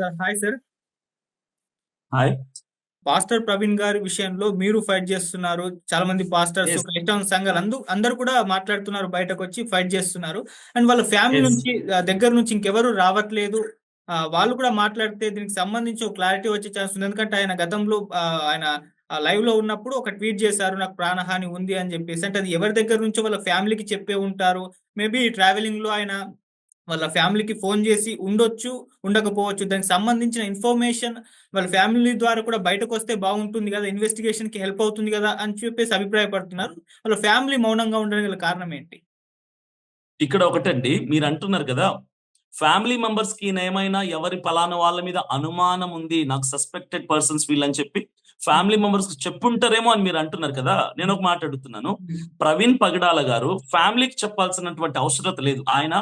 Sir. Hi sir hi pastor Praveen గారి విషయంలో మీరు ఫైట్ చేస్తున్నారు. చాలా మంది పాస్టర్స్. క్రైస్తవ సంఘాలు అందు అందరు కూడా మాట్లాడుతున్నారు బయటకు వచ్చి ఫైట్ చేస్తున్నారు. అండ్ వాళ్ళ ఫ్యామిలీ. నుంచి దగ్గర నుంచి ఇంకెవరు రావట్లేదు. వాళ్ళు కూడా మాట్లాడితే దీనికి సంబంధించి ఒక క్లారిటీ వచ్చే ఛాన్స్ ఉంది. ఎందుకంటే ఆయన గతంలో ఆయన లైవ్లో ఉన్నప్పుడు ఒక ట్వీట్ చేశారు నాకు ప్రాణహాని ఉంది అని చెప్పేసి. అంటే అది ఎవరి దగ్గర నుంచో వాళ్ళ ఫ్యామిలీకి చెప్పే ఉంటారు. మేబీ ట్రావెలింగ్లో ఆయన వాళ్ళ ఫ్యామిలీకి ఫోన్ చేసి ఉండొచ్చు ఉండకపోవచ్చు. దానికి సంబంధించిన ఇన్ఫర్మేషన్ వాళ్ళ ఫ్యామిలీ ద్వారా కూడా బయటకు వస్తే బాగుంటుంది కదా ఇన్వెస్టిగేషన్కి హెల్ప్ అవుతుంది కదా అని చెప్పేసి అభిప్రాయపడుతున్నారు. వాళ్ళ ఫ్యామిలీ మౌనంగా ఉండడానికి గల కారణం ఏంటి? ఇక్కడ ఒకటండి మీరు అంటున్నారు కదా ఫ్యామిలీ మెంబర్స్కి ఏమైనా ఎవరి పలానా వాళ్ళ మీద అనుమానం ఉంది నాకు సస్పెక్టెడ్ పర్సన్స్ వీళ్ళని చెప్పి ఫ్యామిలీ మెంబర్స్కి చెప్పుంటారేమో అని మీరు అంటున్నారు కదా నేను ఒక మాట అడుగుతున్నాను. ప్రవీణ్ పగడాల గారు ఫ్యామిలీకి చెప్పాల్సినటువంటి అవసరత లేదు. ఆయన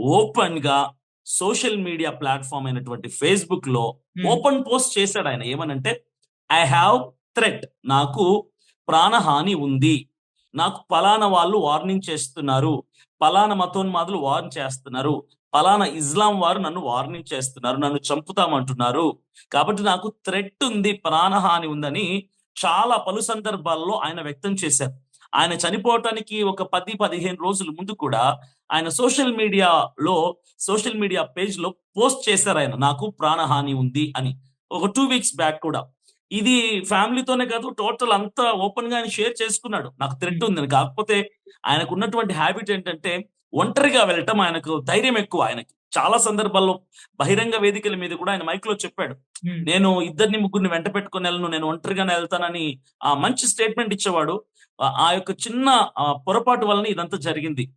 ఓపెన్గా సోషల్ మీడియా ప్లాట్ఫామ్ అయినటువంటి ఫేస్బుక్లో ఓపెన్ పోస్ట్ చేశాడు ఆయన. ఏమనంటే ఐ హ్యావ్ థ్రెట్. నాకు ప్రాణహాని ఉంది. నాకు పలానా వాళ్ళు వార్నింగ్ చేస్తున్నారు. పలానా మతోన్మాదులు వార్న్ చేస్తున్నారు. పలానా ఇస్లాం వారు నన్ను వార్నింగ్ చేస్తున్నారు. నన్ను చంపుతామంటున్నారు. కాబట్టి నాకు థ్రెట్ ఉంది ప్రాణహాని ఉందని చాలా పలు సందర్భాల్లో ఆయన వ్యక్తం చేశారు. ఆయన చనిపోవటానికి ఒక పది పదిహేను రోజుల ముందు కూడా ఆయన సోషల్ మీడియాలో సోషల్ మీడియా పేజ్లో పోస్ట్ చేశారు ఆయన. నాకు ప్రాణహాని ఉంది అని. ఒక టూ వీక్స్ బ్యాక్ కూడా. ఇది ఫ్యామిలీతోనే కాదు టోటల్ అంతా ఓపెన్గా ఆయన షేర్ చేసుకున్నాడు. నాకు థ్రెట్ ఉందని కాకపోతే ఆయనకు ఉన్నటువంటి హ్యాబిట్ ఏంటంటే ఒంటరిగా వెళ్ళటం ఆయనకు ధైర్యం ఎక్కువ ఆయనకి. చాలా సందర్భాల్లో బహిరంగ వేదికల మీద కూడా ఆయన మైక్లో చెప్పాడు నేను ఇద్దరిని ముగ్గురిని వెంట పెట్టుకుని వెళ్ళను నేను ఒంటరిగానే వెళ్తానని ఆ మంచి స్టేట్మెంట్ ఇచ్చేవాడు. ఆ- యొక్క చిన్న పొరపాటు వలన ఇదంతా జరిగింది.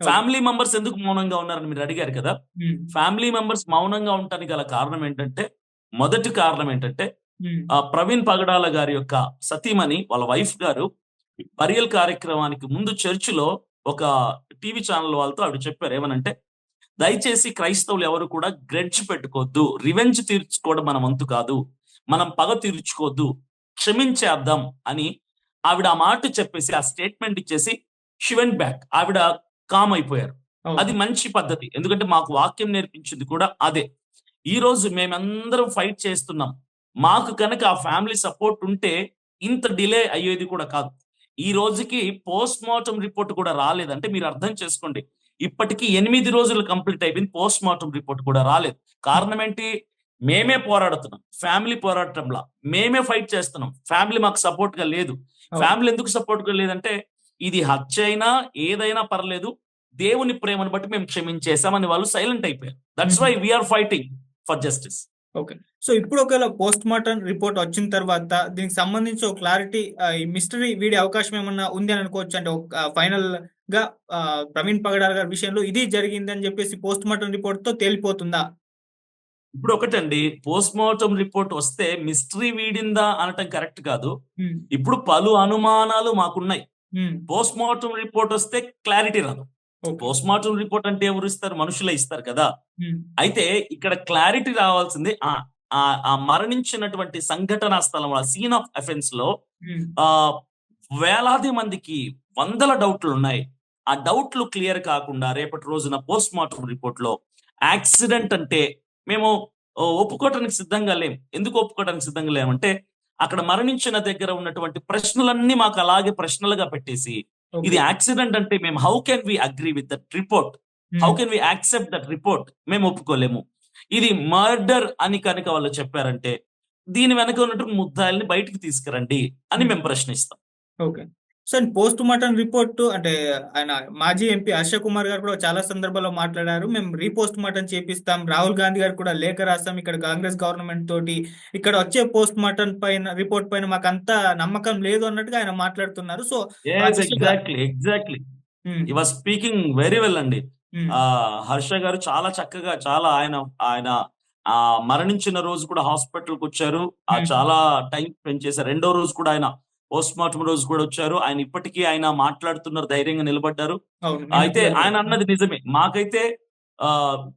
ఫ్యామిలీ మెంబర్స్ ఎందుకు మౌనంగా ఉన్నారని మీరు అడిగారు కదా. ఫ్యామిలీ మెంబర్స్ మౌనంగా ఉండటానికి గల కారణం ఏంటంటే మొదటి కారణం ఏంటంటే ఆ ప్రవీణ్ పగడాల గారి యొక్క సతీమణి వాళ్ళ వైఫ్ గారు బరియల్ కార్యక్రమానికి ముందు చర్చిలో ఒక టీవీ ఛానల్ వాళ్ళతో ఆవిడ చెప్పారు. ఏమనంటే దయచేసి క్రైస్తవులు ఎవరు కూడా గ్రెడ్జ్ పెట్టుకోవద్దు రివెంజ్ తీర్చుకోవడం మన వంతు కాదు మనం పగ తీర్చుకోవద్దు క్షమించేద్దాం అని ఆవిడ ఆ మాట చెప్పేసి ఆ స్టేట్మెంట్ ఇచ్చేసి షివెంట్ బ్యాక్ ఆవిడ కామ్ అయిపోయారు అది మంచి పద్ధతి. ఎందుకంటే మాకు వాక్యం నేర్పించింది కూడా అదే. ఈ రోజు మేమందరం ఫైట్ చేస్తున్నాం. మాకు కనుక ఆ ఫ్యామిలీ సపోర్ట్ ఉంటే ఇంత డిలే అయ్యేది కూడా కాదు. ఈ రోజుకి పోస్ట్ మార్టం రిపోర్ట్ కూడా రాలేదంటే మీరు అర్థం చేసుకోండి. ఇప్పటికి ఎనిమిది రోజులు కంప్లీట్ అయిపోయింది పోస్ట్ మార్టం రిపోర్ట్ కూడా రాలేదు. కారణం ఏంటి? మేమే పోరాడుతున్నాం. ఫ్యామిలీ పోరాటంలా. మేమే ఫైట్ చేస్తున్నాం. ఫ్యామిలీ మాకు సపోర్ట్గా లేదు ఫ్యామిలీ ఎందుకు సపోర్ట్గా లేదంటే ఇది హత్య అయినా ఏదైనా పర్లేదు దేవుని ప్రేమను బట్టి మేము క్షమించేసామని వాళ్ళు సైలెంట్ అయిపోయారు. That's why we are fighting for justice so ఇప్పుడు ఒకవేళ పోస్ట్ మార్టం రిపోర్ట్ వచ్చిన తర్వాత దీనికి సంబంధించి ఒక క్లారిటీ ఈ మిస్టరీ వీడే అవకాశం ఏమన్నా ఉంది అని అనుకోవచ్చు? అంటే ఫైనల్గా ప్రవీణ్ పగడాల గారి విషయంలో ఇది జరిగింది అని చెప్పేసి పోస్ట్ మార్టం రిపోర్ట్తో తేలిపోతుందా? ఇప్పుడు ఒకటండి పోస్ట్ మార్టం రిపోర్ట్ వస్తే మిస్టరీ వీడిందా అనటం కరెక్ట్ కాదు. ఇప్పుడు పలు అనుమానాలు మాకున్నాయి. పోస్ట్ మార్టం రిపోర్ట్ వస్తే క్లారిటీ రాదు. పోస్ట్ మార్టం రిపోర్ట్ అంటే ఎవరు ఇస్తారు? మనుషులే ఇస్తారు కదా. అయితే ఇక్కడ క్లారిటీ రావాల్సింది ఆ మరణించినటువంటి సంఘటనా స్థలం సీన్ ఆఫ్ అఫెన్స్లో ఆ వేలాది మందికి వందల డౌట్లు ఉన్నాయి. ఆ డౌట్లు క్లియర్ కాకుండా రేపటి రోజున పోస్ట్ మార్టం రిపోర్ట్లో యాక్సిడెంట్ అంటే మేము ఒప్పుకోవటానికి సిద్ధంగా లేం. ఎందుకు ఒప్పుకోవటానికి సిద్ధంగా లేమంటే అక్కడ మరణించిన దగ్గర ఉన్నటువంటి ప్రశ్నలన్నీ మాకు అలాగే ప్రశ్నలుగా పెట్టేసి. ఇది యాక్సిడెంట్ అంటే మేము how can we agree with that report how can we accept that report మేము ఒప్పుకోలేము. ఇది మర్డర్ అని కనుక వాళ్ళు చెప్పారంటే దీని వెనక ఉన్నటువంటి ముద్దాయిల్ని బయటికి తీసుకురండి అని మేము ప్రశ్నిస్తాం. Okay so post mortem report అంటే ఆయన మాజీ ఎంపీ హర్ష కుమార్ గారు కూడా చాలా సందర్భాల్లో మాట్లాడారు. మేము రీపోస్ట్ మార్టం చేపిస్తాం. రాహుల్ గాంధీ గారు కూడా లేఖ రాస్తాం. ఇక్కడ కాంగ్రెస్ గవర్నమెంట్ తోటి ఇక్కడ వచ్చే పోస్ట్ మార్టం పైన రిపోర్ట్ పైన మాకు అంత నమ్మకం లేదు అన్నట్టుగా ఆయన మాట్లాడుతున్నారు. సో ఎగ్జాక్ట్లీ ఎగ్జాక్ట్లీ ఉమ్, ఈ వాజ్ స్పీకింగ్ వెరీ వెల్ అండి. హర్ష గారు చాలా చక్కగా చాలా ఆయన ఆయన ఆ మరణించిన రోజు కూడా హాస్పిటల్కి వచ్చారు. ఆ. చాలా టైం స్పెండ్ చేశారు. రెండో రోజు కూడా ఆయన పోస్ట్ మార్టం రోజు కూడా వచ్చారు. ఆయన ఇప్పటికీ ఆయన మాట్లాడుతున్నారు ధైర్యంగా నిలబడ్డారు. అయితే ఆయన అన్నది నిజమే. మాకైతే ఆ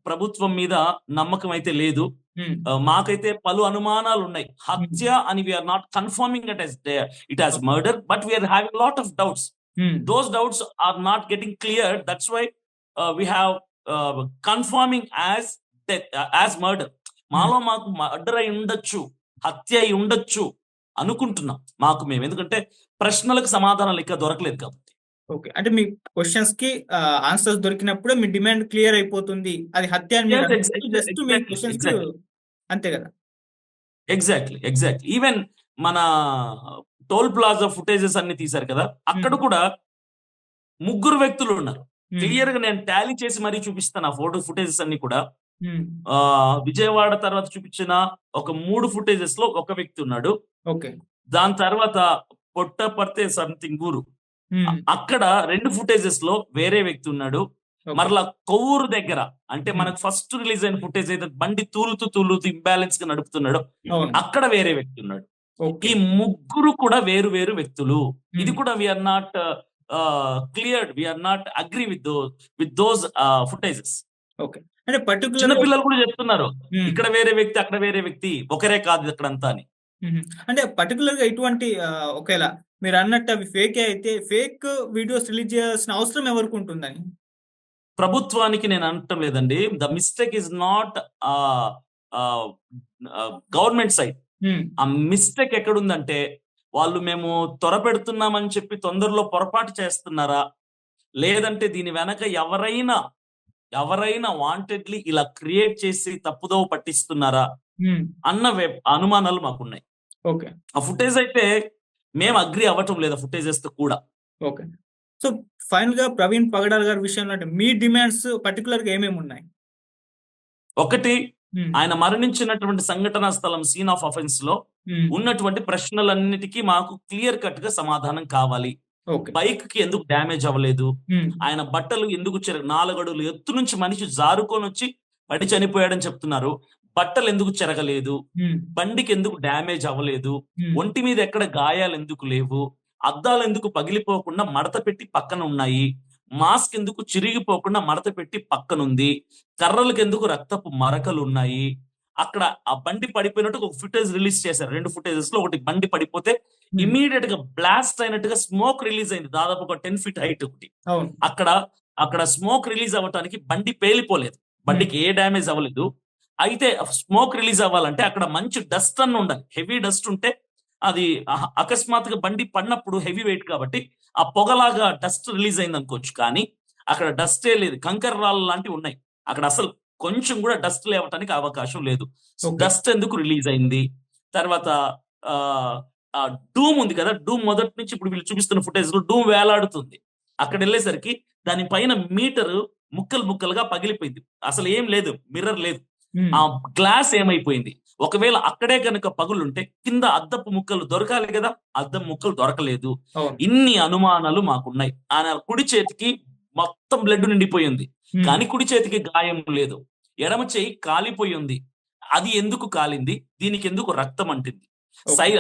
ప్రభుత్వం మీద నమ్మకం అయితే లేదు. మాకైతే పలు అనుమానాలు ఉన్నాయి హత్య అని we are not confirming it as it has murder but we are having lot of doubts um, those doubts are not getting cleared. That's why uh, we have uh, confirming as death, uh, as murder. మాలో మాకు murder అయి ఉండొచ్చు హత్య అయి ఉండొచ్చు. అనుకుంటున్నాం. మాకు మేము. ఎందుకంటే ప్రశ్నలకు సమాధానాలు ఇంకా దొరకలేదు కాబట్టి. ఓకే. అంటే మీ క్వశ్చన్స్కి ఆన్సర్స్ దొరికినప్పుడు మీ డిమాండ్ క్లియర్ అయిపోతుంది. అది హత్య జస్ట్ మీ క్వశ్చన్స్. అంతే కదా. ఎగ్జాక్ట్లీ ఎగ్జాక్ట్లీ ఈవెన్ మన టోల్ ప్లాజా ఫుటేజెస్ అన్ని తీశారు కదా. అక్కడ. కూడా ముగ్గురు వ్యక్తులు ఉన్నారు. క్లియర్గా నేను టాలీ చేసి మరీ చూపిస్తాను. ఆ ఫోటో ఫుటేజెస్ అన్ని కూడా. విజయవాడ తర్వాత చూపించిన ఒక మూడు ఫుటేజెస్లో ఒక వ్యక్తి ఉన్నాడు. ఓకే. దాని తర్వాత పొట్టపర్తే సంథింగ్ ఊరు. అక్కడ రెండు ఫుటేజెస్లో వేరే వ్యక్తి ఉన్నాడు. మరలా కొవ్వూరు దగ్గర అంటే. మనకు ఫస్ట్ రిలీజ్ అయిన ఫుటేజ్ అయితే బండి తూలుతూ తూలుతూ ఇంబ్యాలెన్స్గా నడుపుతున్నాడు అక్కడ వేరే వ్యక్తి ఉన్నాడు. ఓకే. ఈ ముగ్గురు కూడా వేరు వేరు వ్యక్తులు. ఇది. కూడా we are not cleared we are not agree with with those footages అంటే పర్టికులర్ చిన్న పిల్లలు కూడా చెప్తున్నారు. ఇక్కడ వేరే వ్యక్తి అక్కడ వేరే వ్యక్తి ఒకరే కాదు ఇక్కడ అంతా అని. అంటే పర్టికులర్గా ఇటువంటి ఒకేలా మీరు అన్నట్టు అవి ఫేక్ అయితే ఫేక్ వీడియోస్ రిలీజ్ చేయాల్సిన అవసరం ఎవరికి ఉంటుందని? ప్రభుత్వానికి నేను అనటం లేదండి. The mistake is not government side. ఆ మిస్టేక్ ఎక్కడుందంటే వాళ్ళు మేము త్వర పెడుతున్నామని చెప్పి తొందరలో పొరపాటు చేస్తున్నారా? లేదంటే దీని వెనక ఎవరైనా ఎవరైనా వాంటెడ్లీ ఇలా క్రియేట్ చేసి తప్పుదోవ పట్టిస్తున్నారా. అన్న వె- అనుమానాలు మాకున్నాయి. ఓకే. ఆ ఫుటేజ్ అయితే మేము అగ్రి అవ్వటం లేదు ఫుటేజెస్తో కూడా. ఓకే. సో ఫైనల్గా ప్రవీణ్ పగడాల్ గారి విషయంలో అంటే మీ డిమాండ్స్ పర్టికులర్గా ఏమేమి ఉన్నాయి? ఒకటి. ఆయన మరణించినటువంటి సంఘటనా స్థలం సీన్ ఆఫ్ అఫెన్స్లో. ఉన్నటువంటి ప్రశ్నలన్నిటికీ మాకు క్లియర్ కట్గా సమాధానం కావాలి. ఓకే. బైక్కి ఎందుకు డ్యామేజ్ అవ్వలేదు. ఆయన బట్టలు ఎందుకు చెర నాలుగు అడుగులు ఎత్తు నుంచి మనిషి జారుకొని వచ్చి పడి చనిపోయాడని చెప్తున్నారు. బట్టలు ఎందుకు చెరగలేదు. బండికి ఎందుకు డ్యామేజ్ అవ్వలేదు. ఒంటి మీద ఎక్కడ గాయాలు ఎందుకు లేవు? అద్దాలు ఎందుకు పగిలిపోకుండా మడత పెట్టి పక్కన ఉన్నాయి మాస్క్ ఎందుకు చిరిగిపోకుండా మడత పెట్టి పక్కన ఉంది కర్రలకు ఎందుకు రక్తపు మరకలు ఉన్నాయి అక్కడ ఆ బండి పడిపోయినట్టు ఒక ఫుటేజ్ రిలీజ్ చేశారు. రెండు ఫుటేజెస్లో ఒకటి బండి పడిపోతే. ఇమీడియట్గా బ్లాస్ట్ అయినట్టుగా స్మోక్ రిలీజ్ అయింది. దాదాపు ఒక టెన్ ఫీట్ హైట్ ఒకటి. అక్కడ అక్కడ స్మోక్ రిలీజ్ అవ్వటానికి బండి పేలిపోలేదు. బండికి ఏ డ్యామేజ్ అవ్వలేదు. అయితే స్మోక్ రిలీజ్ అవ్వాలంటే అక్కడ మంచి డస్ట్ అన్న ఉండాలి. హెవీ డస్ట్ ఉంటే అది అకస్మాత్తుగా బండి పడినప్పుడు హెవీ వెయిట్ కాబట్టి ఆ పొగలాగా డస్ట్ రిలీజ్ అయింది అనుకోవచ్చు కానీ అక్కడ డస్టే లేదు. కంకర రాళ్ళు లాంటివి ఉన్నాయి. అక్కడ అసలు కొంచెం కూడా డస్ట్ లేవటానికి అవకాశం లేదు. డస్ట్ ఎందుకు రిలీజ్ అయింది? తర్వాత ఆ డూమ్ ఉంది కదా డూమ్ మొదటి నుంచి ఇప్పుడు వీళ్ళు చూపిస్తున్న ఫుటేజ్లో డూమ్ వేలాడుతుంది. అక్కడ వెళ్ళేసరికి దాని పైన మీటర్ ముక్కలు ముక్కలుగా పగిలిపోయింది. అసలు ఏం లేదు మిర్రర్ లేదు. ఆ గ్లాస్ ఏమైపోయింది? ఒకవేళ అక్కడే కనుక పగులుంటే కింద అద్దపు ముక్కలు దొరకాలి కదా? అద్దం ముక్కలు దొరకలేదు. ఇన్ని అనుమానాలు మాకున్నాయి. ఆయన కుడి చేతికి మొత్తం బ్లడ్ నిండిపోయింది. కానీ కుడి చేతికి గాయం లేదు. ఎడమ చేయి కాలిపోయి ఉంది అది ఎందుకు కాలింది? దీనికి ఎందుకు రక్తం అంటింది. సై